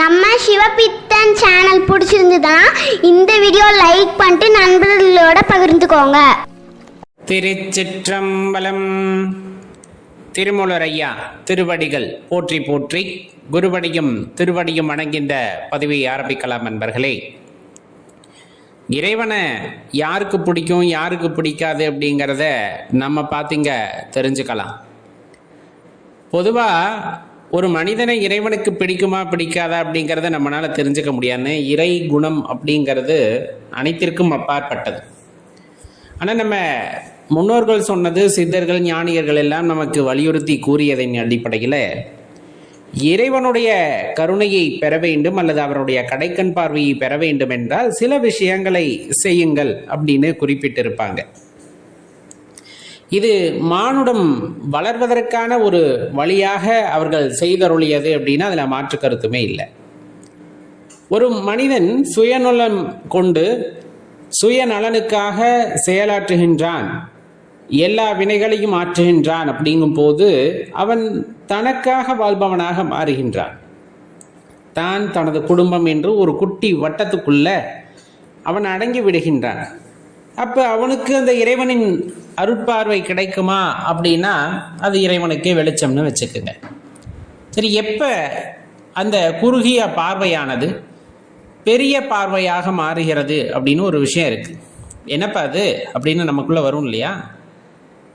நம்ம சிவபித்தன் சேனல் பிடிச்சிருந்ததுன்னா இந்த வீடியோ லைக் பண்ணிட்டு நண்பர்களோட பகிர்ந்துக்கோங்க. திருச்சிற்றம்பலம் திருமூலரையா திருவடிகள் போற்றி போற்றி குருவடியும் திருவடியும் அணங்கின்ற பதவியை ஆரம்பிக்கலாம் நண்பர்களே. இறைவனை யாருக்கு பிடிக்கும் யாருக்கு பிடிக்காது அப்படிங்கிறத நம்ம பார்த்திங்க தெரிஞ்சுக்கலாம். பொதுவாக ஒரு மனிதனை இறைவனுக்கு பிடிக்குமா பிடிக்காதா அப்படிங்கிறத நம்மளால் தெரிஞ்சுக்க முடியாது இறை குணம் அப்படிங்கிறது அனைத்திற்கும் அப்பாற்பட்டது. ஆனால் நம்ம முன்னோர்கள் சொன்னது சித்தர்கள் ஞானியர்கள் எல்லாம் நமக்கு வலியுறுத்தி கூறியதன் அடிப்படையில் இறைவனுடைய கருணையை பெற வேண்டும் அல்லது அவருடைய கடைக்கண் பார்வையை பெற வேண்டும் என்றால் சில விஷயங்களை செய்யுங்கள் அப்படின்னு குறிப்பிட்டிருப்பாங்க. இது மானுடம் வளர்வதற்கான ஒரு வழியாக அவர்கள் செய்தருளியது அப்படின்னா அதில் மாற்று கருத்துமே இல்லை. ஒரு மனிதன் சுயநலம் கொண்டு சுயநலனுக்காக செயலாற்றுகின்றான் எல்லா வினைகளையும் ஆற்றுகின்றான் அப்படிங்கும் போது அவன் தனக்காக வாழ்பவனாக மாறுகின்றான். தான் தனது குடும்பம் என்று ஒரு குட்டி வட்டத்துக்குள்ள அவன் அடங்கி விடுகின்றான். அப்போ அவனுக்கு அந்த இறைவனின் அருட்பார்வை கிடைக்குமா அப்படின்னா அது இறைவனுக்கே வெளிச்சம்னு வச்சுக்கோங்க. சரி எப்போ அந்த குறுகிய பார்வையானது பெரிய பார்வையாக மாறுகிறது அப்படின்னு ஒரு விஷயம் இருக்குது என்னப்பா அது? அப்படின்னு நமக்குள்ளே வரும் இல்லையா?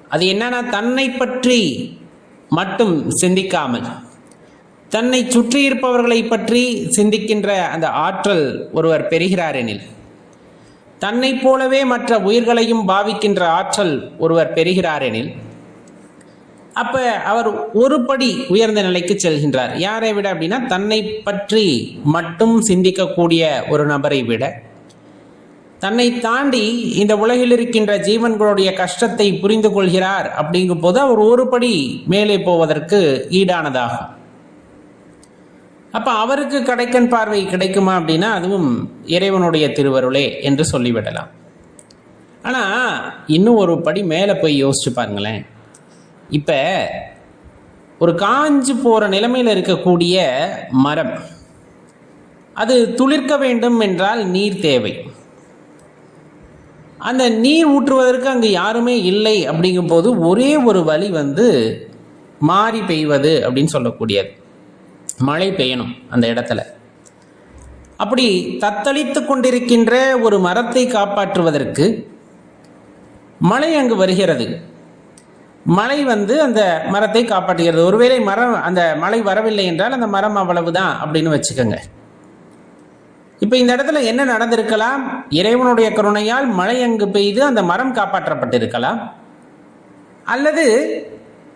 அது என்னன்னா தன்னை பற்றி மட்டும் சிந்திக்காமல் தன்னை சுற்றி இருப்பவர்களை பற்றி சிந்திக்கின்ற அந்த ஆற்றல் ஒருவர் பெறுகிறார் எனில் தன்னை போலவே மற்ற உயிர்களையும் பாவிக்கின்ற ஆற்றல் ஒருவர் பெறுகிறார் எனில் அப்ப அவர் ஒரு படி உயர்ந்த நிலைக்கு செல்கின்றார். யாரை விட அப்படின்னா தன்னை பற்றி மட்டும் சிந்திக்கக்கூடிய ஒரு நபரை விட தன்னை தாண்டி இந்த உலகில் இருக்கின்ற ஜீவன்களுடைய கஷ்டத்தை புரிந்து கொள்கிறார் அப்படிங்கும் போது அவர் ஒரு படி மேலே போவதற்கு ஈடானதாகும். அப்போ அவருக்கு கடைக்கண் பார்வை கிடைக்குமா அப்படின்னா அதுவும் இறைவனுடைய திருவருளே என்று சொல்லிவிடலாம். ஆனால் இன்னும் ஒரு படி மேலே போய் யோசிச்சு பாருங்களேன். இப்போ ஒரு காஞ்சு போகிற நிலைமையில் இருக்கக்கூடிய மரம் அது துளிர்க்க வேண்டும் என்றால் நீர் தேவை. அந்த நீர் ஊற்றுவதற்கு அங்கே யாருமே இல்லை அப்படிங்கும்போது ஒரே ஒரு வழி வந்து மாறி பெய்வது அப்படின்னு சொல்லக்கூடியது. மழை பெய்யணும் அந்த இடத்துல. அப்படி தத்தளித்து கொண்டிருக்கின்ற ஒரு மரத்தை காப்பாற்றுவதற்கு மழை அங்கு வருகிறது. மழை வந்து அந்த மரத்தை காப்பாற்றுகிறது. ஒருவேளை மரம் அந்த மழை வரவில்லை என்றால் அந்த மரம் அவ்வளவுதான் அப்படின்னு வச்சுக்கோங்க. இப்போ இந்த இடத்துல என்ன நடந்திருக்கலாம்? இறைவனுடைய கருணையால் மழை அங்கு பெய்து அந்த மரம் காப்பாற்றப்பட்டிருக்கலாம். அல்லது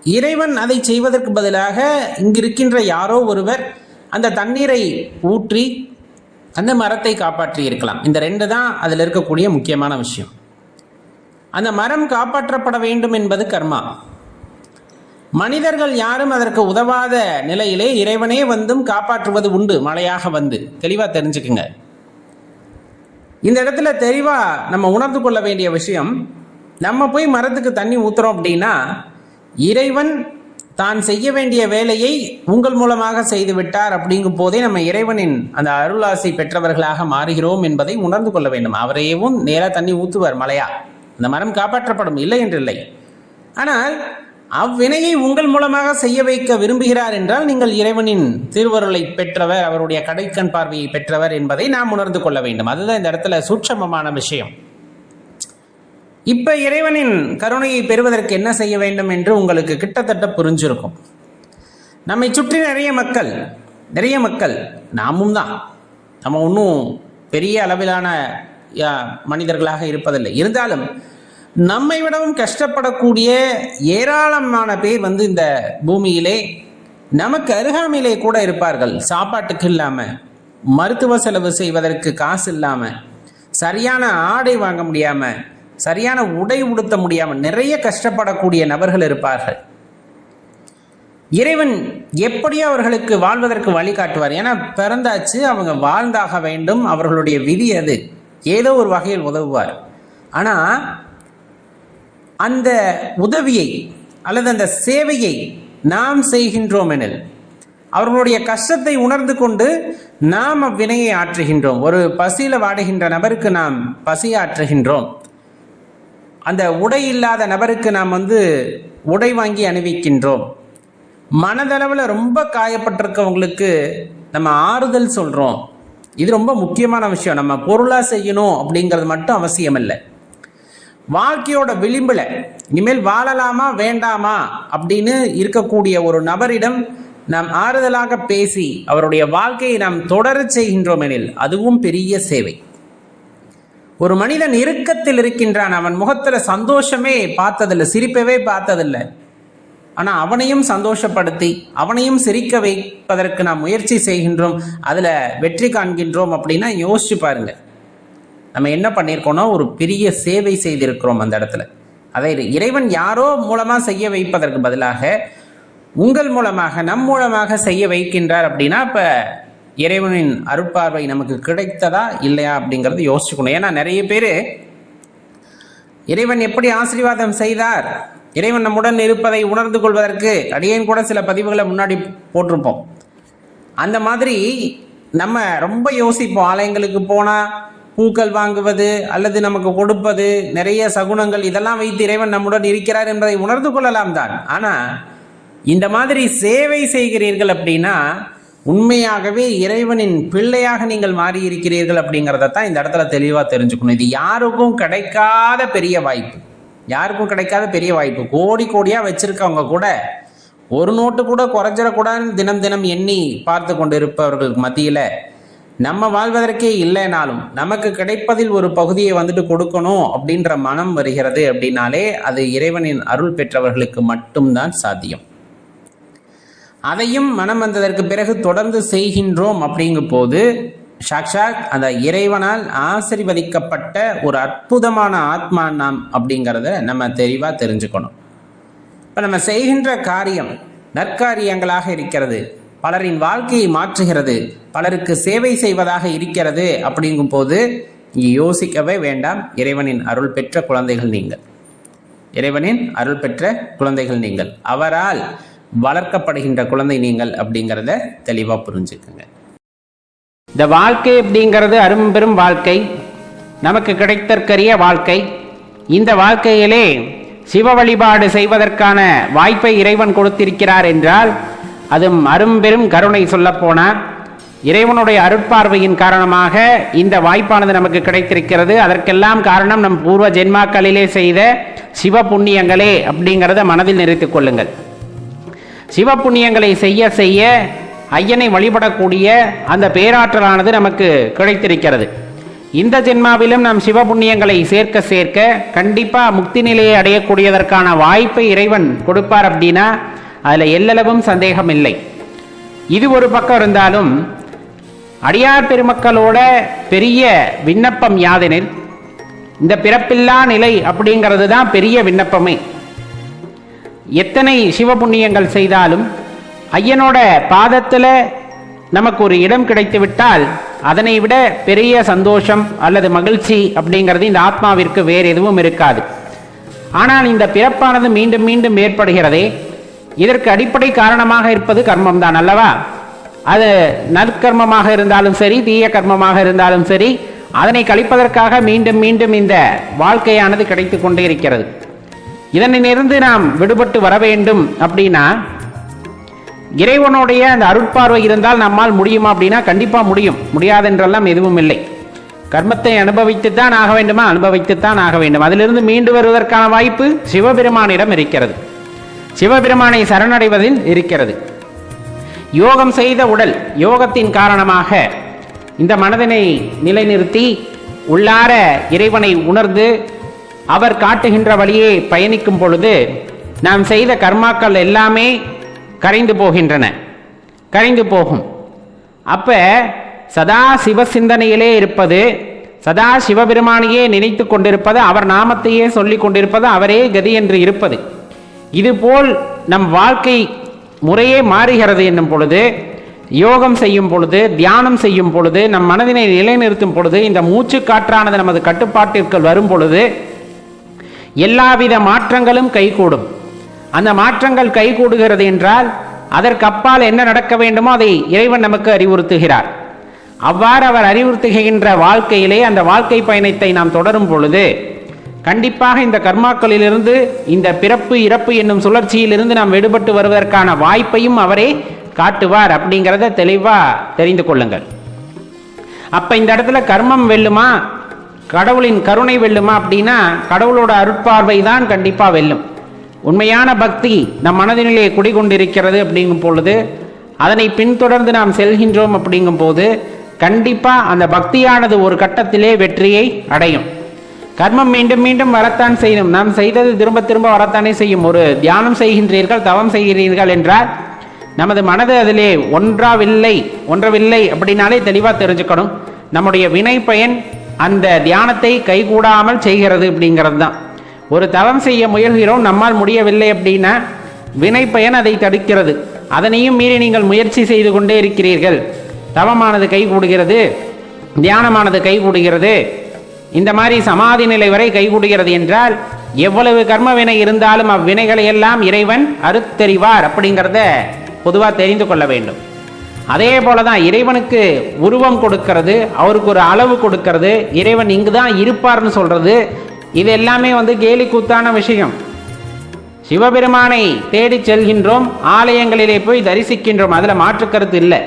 இறைவன் அதை செய்வதற்கு பதிலாக இங்கு இருக்கின்ற யாரோ ஒருவர் அந்த தண்ணீரை ஊற்றி அந்த மரத்தை காப்பாற்றி இருக்கலாம். இந்த ரெண்டு தான் அதில் இருக்கக்கூடிய முக்கியமான விஷயம். அந்த மரம் காப்பாற்றப்பட வேண்டும் என்பது கர்மா. மனிதர்கள் யாரும் அதற்கு உதவாத நிலையிலே இறைவனே வந்தும் காப்பாற்றுவது உண்டு மழையாக வந்து. தெளிவாக தெரிஞ்சுக்குங்க. இந்த இடத்துல தெளிவாக நம்ம உணர்ந்து கொள்ள வேண்டிய விஷயம் நம்ம போய் மரத்துக்கு தண்ணி ஊற்றுறோம் அப்படின்னா இறைவன் தான் செய்ய வேண்டிய வேலையை உங்கள் மூலமாக செய்து விட்டார் அப்படிங்கும் போதே நம்ம இறைவனின் அந்த அருளாசை பெற்றவர்களாக மாறுகிறோம் என்பதை உணர்ந்து கொள்ள வேண்டும். அவரையவும் நேராக தண்ணி ஊற்றுவார் மலையா. அந்த மரம் காப்பாற்றப்படும் இல்லை என்றில்லை. ஆனால் அவ்வினையை உங்கள் மூலமாக செய்ய வைக்க விரும்புகிறார் என்றால் நீங்கள் இறைவனின் திருவருளை பெற்றவர் அவருடைய கடைக்கண் பார்வையை பெற்றவர் என்பதை நாம் உணர்ந்து கொள்ள வேண்டும். அதுதான் இந்த இடத்துல சூட்சமமான விஷயம். இப்ப இறைவனின் கருணையை பெறுவதற்கு என்ன செய்ய வேண்டும் என்று உங்களுக்கு கிட்டத்தட்ட புரிஞ்சிருக்கும். நம்மை சுற்றி நிறைய மக்கள் நிறைய மக்கள் நாமும் தான். நம்ம ஒன்றும் பெரிய அளவிலான யா, மனிதர்களாக இருப்பதில்லை. இருந்தாலும் நம்மை விடவும் கஷ்டப்படக்கூடிய ஏராளமான பேர் வந்து இந்த பூமியிலே நமக்கு அருகாமையிலே கூட இருப்பார்கள். சாப்பாட்டுக்கு இல்லாமல் மருத்துவ செலவு செய்வதற்கு காசு இல்லாமல் சரியான ஆடை வாங்க முடியாமல் சரியான உடை உடுத்த முடியாமல் நிறைய கஷ்டப்படக்கூடிய நபர்கள் இருப்பார்கள். இறைவன் எப்படியோ அவர்களுக்கு வாழ்வதற்கு வழிகாட்டுவார் ஏன்னா பிறந்தாச்சு அவங்க வாழ்ந்தாக வேண்டும் அவர்களுடைய விதி அது. ஏதோ ஒரு வகையில் உதவுவார். ஆனால் அந்த உதவியை அல்லது அந்த சேவையை நாம் செய்கின்றோம் எனில் அவர்களுடைய கஷ்டத்தை உணர்ந்து கொண்டு நாம் அவ்வினையை ஆற்றுகின்றோம். ஒரு பசியில் வாடுகின்ற நபருக்கு நாம் பசி ஆற்றுகின்றோம். அந்த உடை இல்லாத நபருக்கு நாம் வந்து உடை வாங்கி அணிவிக்கின்றோம். மனதளவில் ரொம்ப காயப்பட்டிருக்கவங்களுக்கு நம்ம ஆறுதல் சொல்கிறோம் இது ரொம்ப முக்கியமான விஷயம். நம்ம பொருளாக செய்யணும் அப்படிங்கிறது மட்டும் அவசியம் இல்லை வாழ்க்கையோட விளிம்பில் இனிமேல் வாழலாமா வேண்டாமா அப்படின்னு இருக்கக்கூடிய ஒரு நபரிடம் நாம் ஆறுதலாக பேசி அவருடைய வாழ்க்கையை நாம் தொடரச் செய்கின்றோம் எனில் அதுவும் பெரிய சேவை. ஒரு மனிதன் இறுக்கத்தில் இருக்கின்றான். அவன் முகத்தில் சந்தோஷமே பார்த்ததில்லை சிரிப்பவே பார்த்ததில்லை. ஆனால் அவனையும் சந்தோஷப்படுத்தி அவனையும் சிரிக்க வைப்பதற்கு நாம் முயற்சி செய்கின்றோம் அதில் வெற்றி காண்கின்றோம் அப்படின்னா யோசிச்சு பாருங்க. நம்ம என்ன பண்ணியிருக்கோம்னா ஒரு பெரிய சேவை செய்திருக்கிறோம் அந்த இடத்துல. அதை இறைவன் யாரோ மூலமாக செய்ய வைப்பதற்கு பதிலாக உங்கள் மூலமாக நம் மூலமாக செய்ய வைக்கின்றார் அப்படின்னா இப்போ இறைவனின் அருட்பார்வை நமக்கு கிடைத்ததா இல்லையா அப்படிங்கிறது யோசிச்சுக்கணும். ஏன்னா நிறைய பேர் இறைவன் எப்படி ஆசீர்வாதம் செய்தார்? இறைவன் நம்முடன் இருப்பதை உணர்ந்து கொள்வதற்கு அடியேன் கூட சில பதிவுகளை முன்னாடி போட்டிருப்போம். அந்த மாதிரி நம்ம ரொம்ப யோசிப்போம். ஆலயங்களுக்கு போனால் பூக்கள் வாங்குவது அல்லது நமக்கு கொடுப்பது நிறைய சகுனங்கள் இதெல்லாம் வைத்து இறைவன் நம்முடன் இருக்கிறார் என்பதை உணர்ந்து கொள்ளலாம் தான். ஆனால் இந்த மாதிரி சேவை செய்கிறீர்கள் அப்படின்னா உண்மையாகவே இறைவனின் பிள்ளையாக நீங்கள் மாறி இருக்கிறீர்கள் அப்படிங்கிறத தான் இந்த இடத்துல தெளிவாக தெரிஞ்சுக்கணும். இது யாருக்கும் கிடைக்காத பெரிய வாய்ப்பு. யாருக்கும் கிடைக்காத பெரிய வாய்ப்பு. கோடி கோடியாக வச்சுருக்கவங்க கூட ஒரு நோட்டு கூட குறைஞ்சிடக்கூடாதுன்னு தினம் தினம் எண்ணி பார்த்து கொண்டு இருப்பவர்களுக்கு மத்தியில் நம்ம வாழ்வதற்கே இல்லைனாலும் நமக்கு கிடைப்பதில் ஒரு பகுதியை வந்துட்டு கொடுக்கணும் அப்படின்ற மனம் வருகிறது அப்படின்னாலே அது இறைவனின் அருள் பெற்றவர்களுக்கு மட்டும்தான் சாத்தியம். அதையும் மனம் வந்ததற்கு பிறகு தொடர்ந்து செய்கின்றோம் அப்படிங்கும் போது சாக்ஷாத் அந்த இறைவனால் ஆசிர்வதிக்கப்பட்ட ஒரு அற்புதமான ஆத்மா நாம் அப்படிங்கிறத நம்ம தெளிவாக தெரிஞ்சுக்கணும். இப்போ நம்ம செய்கின்ற காரியம் நற்காரியங்களாக இருக்கிறது. பலரின் வாழ்க்கையை மாற்றுகிறது. பலருக்கு சேவை செய்வதாக இருக்கிறது அப்படிங்கும் போது இங்கே யோசிக்கவே வேண்டாம். இறைவனின் அருள் பெற்ற குழந்தைகள் நீங்கள். இறைவனின் அருள் பெற்ற குழந்தைகள் நீங்கள். அவரால் வளர்க்கப்படுகின்ற குழந்தை நீங்கள் அப்படிங்கிறத தெளிவாக புரிஞ்சுக்குங்க. இந்த வாழ்க்கை அப்படிங்கிறது அரும்பெரும் வாழ்க்கை. நமக்கு கிடைத்தற்கரிய வாழ்க்கை. இந்த வாழ்க்கையிலே சிவ வழிபாடு செய்வதற்கான வாய்ப்பை இறைவன் கொடுத்திருக்கிறார் என்றால் அதுவும் அரும்பெரும் கருணை சொல்லப்போனால் இறைவனுடைய அருட்பார்வையின் காரணமாக இந்த வாய்ப்பானது நமக்கு கிடைத்திருக்கிறது. அதற்கெல்லாம் காரணம் நம் பூர்வ ஜென்மாக்களிலே செய்த சிவ புண்ணியங்களே அப்படிங்கிறத மனதில் நிறுத்திக் கொள்ளுங்கள். சிவ புண்ணியங்களை செய்ய செய்ய ஐயனை வழிபடக்கூடிய அந்த பேராற்றலானது நமக்கு கிடைத்திருக்கிறது. இந்த ஜென்மாவிலும் நாம் சிவ புண்ணியங்களை சேர்க்க சேர்க்க கண்டிப்பாக முக்தி நிலையை அடையக்கூடியதற்கான வாய்ப்பை இறைவன் கொடுப்பார் அப்படின்னா அதில் எல்லளவும் சந்தேகம் இல்லை. இது ஒரு பக்கம் இருந்தாலும் அடியார் பெருமக்களோட பெரிய விண்ணப்பம் யாதெனில் இந்த பிறப்பில்லா நிலை அப்படிங்கிறது தான் பெரிய விண்ணப்பமே. எத்தனை சிவபுண்ணியங்கள் செய்தாலும் ஐயனோட பாதத்தில் நமக்கு ஒரு இடம் கிடைத்துவிட்டால் அதனை விட பெரிய சந்தோஷம் அல்லது மகிழ்ச்சி அப்படிங்கிறது இந்த ஆத்மாவிற்கு வேறு எதுவும் இருக்காது. ஆனால் இந்த பிறப்பானது மீண்டும் மீண்டும் ஏற்படுகிறதே. இதற்கு அடிப்படை காரணமாக இருப்பது கர்மம் தான் அல்லவா? அது நற்கர்மமாக இருந்தாலும் சரி தீய கர்மமாக இருந்தாலும் சரி அதனை கழிப்பதற்காக மீண்டும் மீண்டும் இந்த வாழ்க்கையானது கிடைத்து கொண்டே இருக்கிறது. இதனிலிருந்து நாம் விடுபட்டு வர வேண்டும் அப்படின்னா இறைவனுடைய அந்த அருட்பார்வை இருந்தால் நம்மால் முடியுமா அப்படின்னா கண்டிப்பாக முடியும். முடியாதென்றெல்லாம் எதுவும் இல்லை. கர்மத்தை அனுபவித்துத்தான் ஆக வேண்டுமா? அனுபவித்துத்தான் ஆக வேண்டும். அதிலிருந்து மீண்டு வருவதற்கான வாய்ப்பு சிவபெருமானிடம் இருக்கிறது. சிவபெருமானை சரணடைவதில் இருக்கிறது. யோகம் செய்த உடல் யோகத்தின் காரணமாக இந்த மனதினை நிலைநிறுத்தி உள்ளார இறைவனை உணர்ந்து அவர் காட்டுகின்ற வழியே பயணிக்கும் பொழுது நாம் செய்த கர்மாக்கள் எல்லாமே கரைந்து போகின்றன. கரைந்து போகும். அப்போ சதா சிவ சிந்தனையிலே இருப்பது சதா சிவபெருமானையே நினைத்து கொண்டிருப்பது அவர் நாமத்தையே சொல்லி கொண்டிருப்பது அவரே கதி என்று இருப்பது. இதுபோல் நம் வாழ்க்கை முறையே மாறுகிறது என்னும் பொழுது யோகம் செய்யும் பொழுது தியானம் செய்யும் பொழுது நம் மனதினை நிலைநிறுத்தும் பொழுது இந்த மூச்சு காற்றானது நமது கட்டுப்பாட்டிற்குள் வரும் பொழுது எல்லாவித மாற்றங்களும் கைகூடும். அந்த மாற்றங்கள் கைகூடுகிறது என்றால் அதற்கப்பால் என்ன நடக்க வேண்டுமோ அதை இறைவன் நமக்கு அறிவுறுத்துகிறார். அவ்வாறு அவர் அறிவுறுத்துகின்ற வாழ்க்கையிலே அந்த வாழ்க்கை பயணத்தை நாம் தொடரும் பொழுது கண்டிப்பாக இந்த கர்மாக்களிலிருந்து இந்த பிறப்பு இறப்பு என்னும் சுழற்சியிலிருந்து நாம் விடுபட்டு வருவதற்கான வாய்ப்பையும் அவரே காட்டுவார் அப்படிங்கிறத தெளிவாக தெரிந்து கொள்ளுங்கள். அப்போ இந்த இடத்துல கர்மம் வெல்லுமா? கடவுளின் கருணை வெல்லுமா அப்படின்னா கடவுளோட அருட்பார்வை தான் கண்டிப்பாக வெல்லும். உண்மையான பக்தி நம் மனதினிலே குடிகொண்டிருக்கிறது அப்படிங்கும் பொழுது அதனை பின்தொடர்ந்து நாம் செல்கின்றோம் அப்படிங்கும் போது கண்டிப்பாக அந்த பக்தியானது ஒரு கட்டத்திலே வெற்றியை அடையும். கர்மம் மீண்டும் மீண்டும் வரத்தான் செய்யும். நாம் செய்தது திரும்ப திரும்ப வரத்தானே செய்யும். ஒரு தியானம் செய்கின்றீர்கள் தவம் செய்கிறீர்கள் என்றால் நமது மனது அதிலே ஒன்றாவில்லை ஒன்றவில்லை அப்படின்னாலே தெளிவாக தெரிஞ்சுக்கணும். நம்முடைய வினை பயன் அந்த தியானத்தை கைகூடாமல் செய்கிறது அப்படிங்கிறது தான் ஒரு தவம் செய்ய முயல்கிறோம் நம்மால் முடியவில்லை அப்படின்னா வினை பயன் அதை தடுக்கிறது. அதனையும் மீறி நீங்கள் முயற்சி செய்து கொண்டே இருக்கிறீர்கள். தவமானது கைகூடுகிறது தியானமானது கைகூடுகிறது. இந்த மாதிரி சமாதி நிலை வரை கைகூடுகிறது என்றால் எவ்வளவு கர்ம வினை இருந்தாலும் அவ்வினைகளை எல்லாம் இறைவன் அறுத்தறிவார் அப்படிங்கிறத பொதுவாக தெரிந்து கொள்ள வேண்டும். அதே போல தான் இறைவனுக்கு உருவம் கொடுக்கறது அவருக்கு ஒரு அளவு கொடுக்கறது இறைவன் இங்கு தான் இருப்பார்னு சொல்கிறது இது எல்லாமே வந்து கேலி கூத்தான விஷயம். சிவபெருமானை தேடி செல்கின்றோம் ஆலயங்களிலே போய் தரிசிக்கின்றோம் அதில் மாற்று கருத்து இல்லை.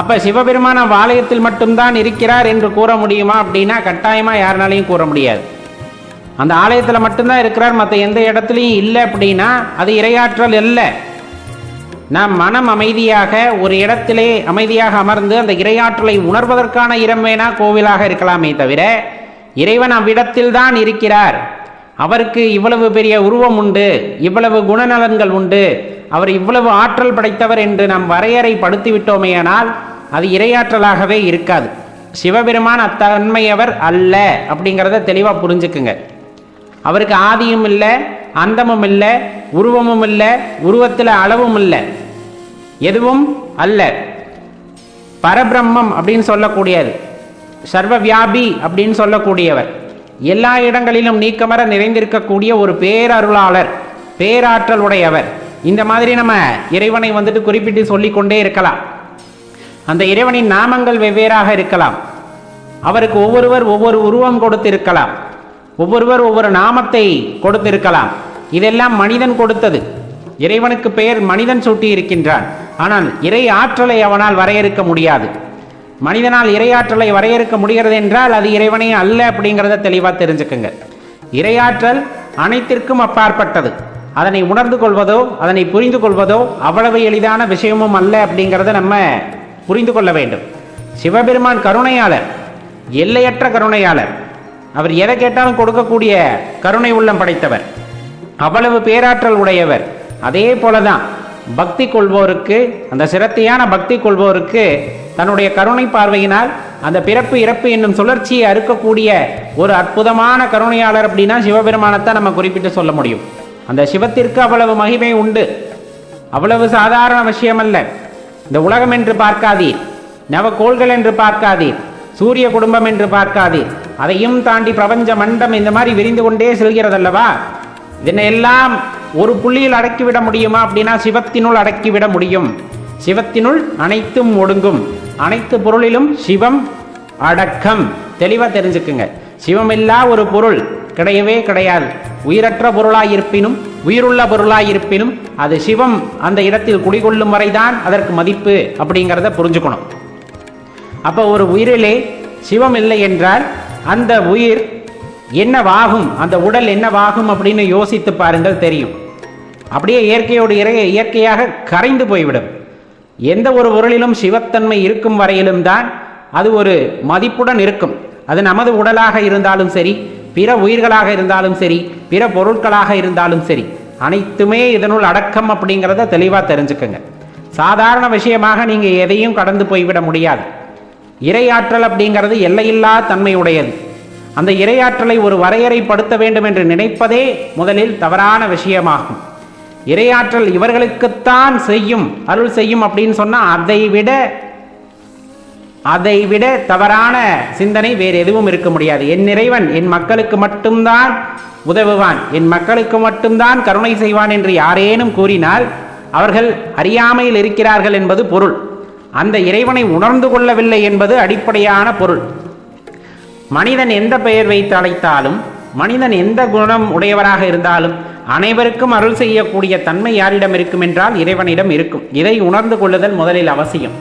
அப்ப சிவபெருமான ஆலயத்தில் மட்டும்தான் இருக்கிறார் என்று கூற முடியுமா அப்படின்னா கட்டாயமா யாருனாலையும் கூற முடியாது. அந்த ஆலயத்தில் மட்டும்தான் இருக்கிறார் மற்ற எந்த இடத்துலையும் இல்லை அப்படின்னா அது இரையாற்றல் இல்லை நாம் மனம் அமைதியாக ஒரு இடத்திலே அமைதியாக அமர்ந்து அந்த இறையாற்றலை உணர்வதற்கான இடம் வேணா கோவிலாக இருக்கலாமே தவிர இறைவன் அவ்விடத்தில் தான் இருக்கிறார். அவருக்கு இவ்வளவு பெரிய உருவம் உண்டு இவ்வளவு குணநலன்கள் உண்டு அவர் இவ்வளவு ஆற்றல் படைத்தவர் என்று நாம் வரையறை படுத்தி விட்டோமேயானால் அது இரையாற்றலாகவே இருக்காது. சிவபெருமான் அத்தன்மையவர் அல்ல அப்படிங்கிறத தெளிவாக புரிஞ்சுக்குங்க. அவருக்கு ஆதியும் இல்லை அந்தமும் இல்லை உருவமும் இல்லை உருவத்தில் அளவும் இல்லை எதுவும் அல்ல. பரபிரம்மம் அப்படின்னு சொல்லக்கூடியது. சர்வ வியாபி அப்படின்னு சொல்லக்கூடியவர். எல்லா இடங்களிலும் நீக்கமர நிறைந்திருக்கக்கூடிய ஒரு பேரருளாளர் பேராற்றல் உடையவர் இந்த மாதிரி நம்ம இறைவனை வந்துட்டு குறிப்பிட்டு சொல்லிக்கொண்டே இருக்கலாம். அந்த இறைவனின் நாமங்கள் வெவ்வேறாக இருக்கலாம். அவருக்கு ஒவ்வொருவர் ஒவ்வொரு உருவம் கொடுத்திருக்கலாம். ஒவ்வொருவர் ஒவ்வொரு நாமத்தை கொடுத்திருக்கலாம். இதெல்லாம் மனிதன் கொடுத்தது. இறைவனுக்கு பெயர் மனிதன் சூட்டி இருக்கின்றான் ஆனால் இறை ஆற்றலை அவனால் வரையறுக்க முடியாது. மனிதனால் இறையாற்றலை வரையறுக்க முடிகிறது என்றால் அது இறைவனே அல்ல அப்படிங்கிறத தெளிவாக தெரிஞ்சுக்குங்க. இறையாற்றல் அனைத்திற்கும் அப்பாற்பட்டது. அதனை உணர்ந்து கொள்வதோ அதனை புரிந்து கொள்வதோ அவ்வளவு எளிதான விஷயமும் அல்ல அப்படிங்கிறத நம்ம புரிந்து கொள்ள வேண்டும். சிவபெருமான் கருணையாளர் எல்லையற்ற கருணையாளர். அவர் எதை கேட்டாலும் கொடுக்கக்கூடிய கருணை உள்ளம் படைத்தவர். அவ்வளவு பேராற்றல் உடையவர். அதே போலதான் பக்தி கொள்வோருக்கு அந்த சிரத்தையான பக்தி கொள்வோருக்கு தன்னுடைய கருணை பார்வையினால் அந்த பிறப்பு இறப்பு என்னும் சுழற்சியை அறுக்கக்கூடிய ஒரு அற்புதமான கருணையாளர் அப்படின்னா சிவபெருமானத்தை நம்ம குறிப்பிட்டு சொல்ல முடியும். அந்த சிவத்திற்கு அவ்வளவு மகிமை உண்டு. அவ்வளவு சாதாரண விஷயம் அல்ல இந்த உலகம் என்று பார்க்காதீர். நவக்கோள்கள் என்று பார்க்காதீர். சூரிய குடும்பம் என்று பார்க்காதீர். அதையும் தாண்டி பிரபஞ்ச மண்டம் இந்த மாதிரி விரிந்து கொண்டே செல்கிறதல்லவா? இதனை எல்லாம் ஒரு புள்ளியில் அடக்கிவிட முடியுமா அப்படின்னா சிவத்தினுள் அடக்கிவிட முடியும். சிவத்தினுள் அனைத்தும் ஒடுங்கும். அனைத்து பொருளிலும் சிவம் அடக்கம். தெளிவாக தெரிஞ்சுக்குங்க. சிவமில்லா ஒரு பொருள் கிடையவே கிடையாது. உயிரற்ற பொருளாயிருப்பினும் உயிருள்ள பொருளாயிருப்பினும் அது சிவம் அந்த இடத்தில் குடிகொள்ளும் வரைதான் அதற்கு மதிப்பு அப்படிங்கிறத புரிஞ்சுக்கணும். அப்போ ஒரு உயிரிலே சிவம் இல்லை என்றால் அந்த உயிர் என்னவாகும்? அந்த உடல் என்னவாகும் அப்படின்னு யோசித்து பாருங்கள் தெரியும். அப்படியே இயற்கையோடு இறை இயற்கையாக கரைந்து போய்விடும். எந்த ஒரு பொருளிலும் சிவத்தன்மை இருக்கும் வரையிலும் தான் அது ஒரு மதிப்புடன் இருக்கும். அது நமது உடலாக இருந்தாலும் சரி பிற உயிர்களாக இருந்தாலும் சரி பிற பொருட்களாக இருந்தாலும் சரி அனைத்துமே இதனுள் அடக்கம் அப்படிங்கிறத தெளிவாக தெரிஞ்சுக்கங்க. சாதாரண விஷயமாக நீங்கள் எதையும் கடந்து போய்விட முடியாது. இறையாற்றல் அப்படிங்கிறது எல்லையில்லா தன்மை உடையது அந்த இறையாற்றலை ஒரு வரையறைப்படுத்த வேண்டும் என்று நினைப்பதே முதலில் தவறான விஷயமாகும். இறையாற்றல் இவர்களுக்குத்தான் செய்யும் அருள் செய்யும் அப்படின்னு சொன்னால் அதை விட அதை விட தவறான சிந்தனை வேறு எதுவும் இருக்க முடியாது. என் இறைவன் என் மக்களுக்கு மட்டும்தான் உதவுவான் என் மக்களுக்கு மட்டும்தான் கருணை செய்வான் என்று யாரேனும் கூறினால் அவர்கள் அறியாமையில் இருக்கிறார்கள் என்பது பொருள். அந்த இறைவனை உணர்ந்து கொள்ளவில்லை என்பது அடிப்படையான பொருள். மனிதன் எந்த பெயர் வைத்து அழைத்தாலும் மனிதன் எந்த குணம் உடையவராக இருந்தாலும் அனைவருக்கும் அருள் செய்யக்கூடிய தன்மை யாரிடம் இருக்கும் என்றால் இறைவனிடம் இருக்கும். இதை உணர்ந்து கொள்ளுதல் முதலில் அவசியம்.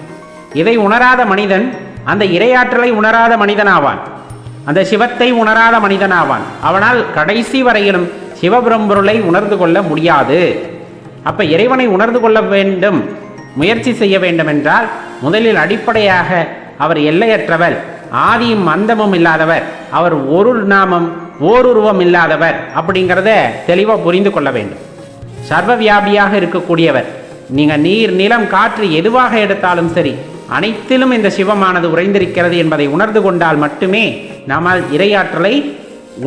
இதை உணராத மனிதன் அந்த இரையாற்றலை உணராத மனிதனாவான். அந்த சிவத்தை உணராத மனிதனாவான். அவனால் கடைசி வரையிலும் சிவபிரம்பொருளை உணர்ந்து கொள்ள முடியாது. அப்ப இறைவனை உணர்ந்து கொள்ள வேண்டும் முயற்சி செய்ய வேண்டும் என்றால் முதலில் அடிப்படையாக அவர் எல்லையற்றவர். ஆதியும் அந்தமும் இல்லாதவர். அவர் ஒரு நாமம் ஓருருவம் இல்லாதவர் அப்படிங்கிறத தெளிவாக புரிந்து கொள்ள வேண்டும். சர்வ வியாபியாக இருக்கக்கூடியவர். நீங்கள் நீர் நிலம் காற்று எதுவாக எடுத்தாலும் சரி அனைத்திலும் இந்த சிவமானது உறைந்திருக்கிறது என்பதை உணர்ந்து கொண்டால் மட்டுமே நம்மால் இரையாற்றலை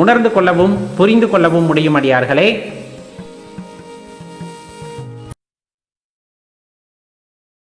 உணர்ந்து கொள்ளவும் புரிந்து கொள்ளவும் முடியும் அடியார்களே.